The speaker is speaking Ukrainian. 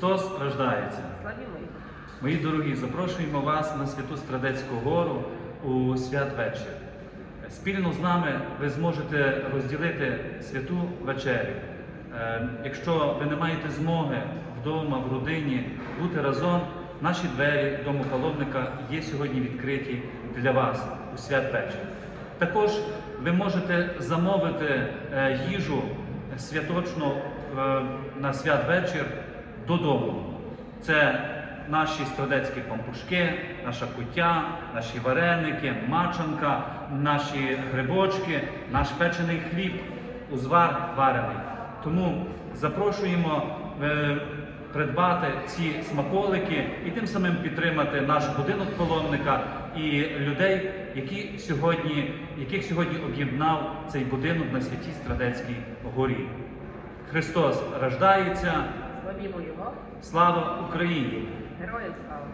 Христос рождається. Мої дорогі, запрошуємо вас на святу Страдецьку гору у святвечір. Спільно з нами ви зможете розділити святу вечерю. Е, Якщо ви не маєте змоги вдома, в родині бути разом, наші двері дому паломника є сьогодні відкриті для вас у святвечір. Також ви можете замовити е, їжу святочну е, на святвечір додому. Це наші страдецькі пампушки, наша куття, наші вареники, мачанка, наші грибочки, наш печений хліб, узвар варений. Тому запрошуємо е, придбати ці смаколики і тим самим підтримати наш будинок паломника і людей, які сьогодні, яких сьогодні об'єднав цей будинок на святій Страдецькій горі. Христос рождається. Славімо його. Слава Україні! Героям слава.